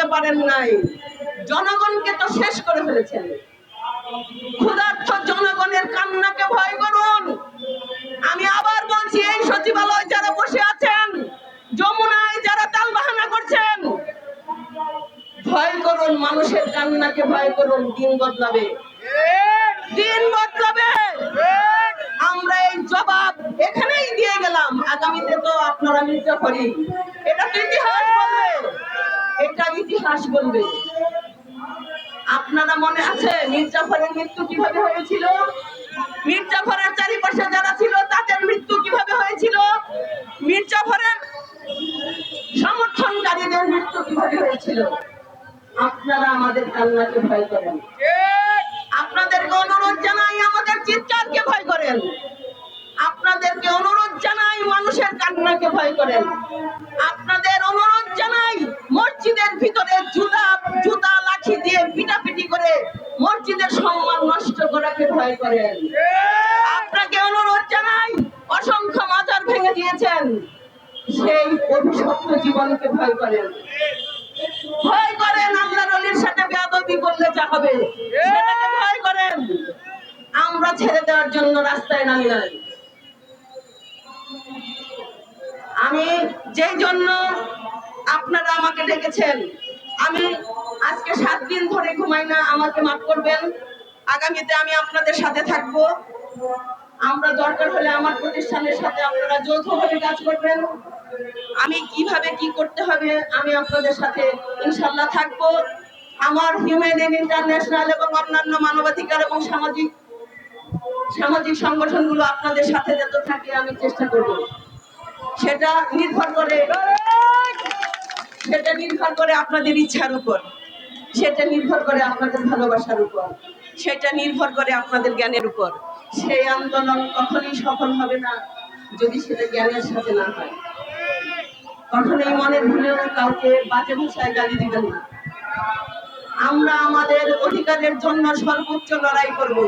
করতে পারেন নাই। জনগণকে তো শেষ করে ফেলেছেন। ক্ষুধার্থ জনগণের কান্নাকে ভয় করুন। আমি আবার বলছি, এই সচিবালয় যারা বসে আছেন, যমুনায় যারা তালবাহানা করছেন, ভয় করুন, মানুষের কান্নাকে ভয় করুন, দিন বদলাবে। দিন বদলাবে। আমরা এই জবাব এখানেই দিয়ে গেলাম। আগামীতে তো আপনারা মির্জাফরি এটা তো ইতিহাস এটা ইতিহাস বলবে। আপনারা মনে আছে মির্জাফরের মৃত্যু কীভাবে হয়েছিল? মির্জাফরের চারিপাশে যারা ছিল, তাদের মৃত্যু কীভাবে হয়েছিল? মির্জাফরের সমর্থনকারীদের মৃত্যু কীভাবে হয়েছিল? আপনারা আমাদের কান্নাকে ভয় করেন। আপনাদেরকে অনুরোধ জানাই, আমাদের চিৎকারকে ভয় করেন। আপনাদেরকে অনুরোধ জানাই, মানুষের কান্নাকে ভয় করেন। আপনাদের মসজিদের ভিতরে জুতা জুতা, লাঠি দিয়ে পিটাপিটি করে মসজিদের সম্মান নষ্ট করাকে ভয় করেন আপনাকে অনুরোধ জানাই, অসংখ্য মাজার ভেঙে দিয়েছেন। সেই অভিশপ্ত জীবনকে ভয় করেন। ভয় করেন আমরা রলির সাথে বেয়াদবি করলে যা হবে। ভয় করেন। আমরা ছেড়ে দেওয়ার জন্য রাস্তায় নামি নাই। আমি যেই জন্য আপনারা আমাকে ডেকেছেন। আমি আজকে সাত দিন ধরে ঘুমাই না, আমাকে মাফ করবেন। আগামীতে আমি আপনাদের সাথে থাকব। আমরা দরকার হলে আমার প্রতিষ্ঠানের সাথে আপনারা যৌথভাবে কাজ করবেন। আমি কীভাবে কি করতে হবে, আমি আপনাদের সাথে ইনশাল্লাহ থাকব। আমার হিউম্যান ইন্টারন্যাশনাল এবং অন্যান্য মানবাধিকার এবং সামাজিক সামাজিক সংগঠনগুলো আপনাদের সাথে যাতে থাকে, আমি চেষ্টা করব। সেটা নির্ভর করে সেটা নির্ভর করে আপনাদের ইচ্ছার উপর। সেটা নির্ভর করে আপনাদের ভালোবাসার উপর। সেটা নির্ভর করে আপনাদের জ্ঞানের উপর। সেই আন্দোলন কখনোই সফল হবে না যদি সেটা জ্ঞানের সাথে না হয়। কখনোই মনের ভুলেও কাউকে বাজে ভাষায় গালি দিবেন না। আমরা আমাদের অধিকারের জন্য সর্বোচ্চ লড়াই করব।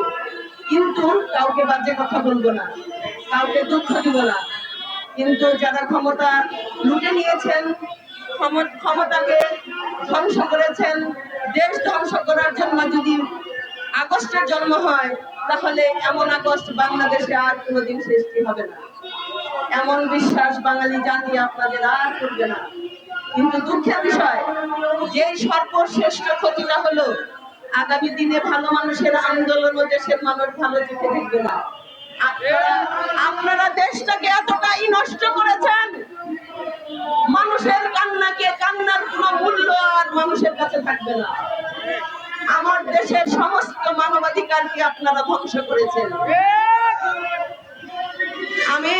কিন্তু কাউকে বাজে কথা বলব না, কাউকে দুঃখ দিব না। কিন্তু যারা ক্ষমতা লুটে নিয়েছেন ক্ষমতাকে ধ্বংস করেছেন, দেশ ধ্বংস করার জন্য যদি আগস্টের জন্ম হয়, তাহলে এমন আগস্ট বাংলাদেশে আর কোনোদিন সৃষ্টি হবে না। এমন বিশ্বাস বাঙালি জাতি আপনাদের আর করবে না। কিন্তু দুঃখের বিষয় যে সর্বশ্রেষ্ঠ ক্ষতিটা হলো, আগামী দিনে ভালো মানুষের আন্দোলন ও দেশের মানুষ ভালো চোখে দেখবে না। আপনারা মূল্য আর মানুষের কাছে থাকবে না। আমার দেশের সমস্ত মানবাধিকারকে আপনারা ধ্বংস করেছেন? আমি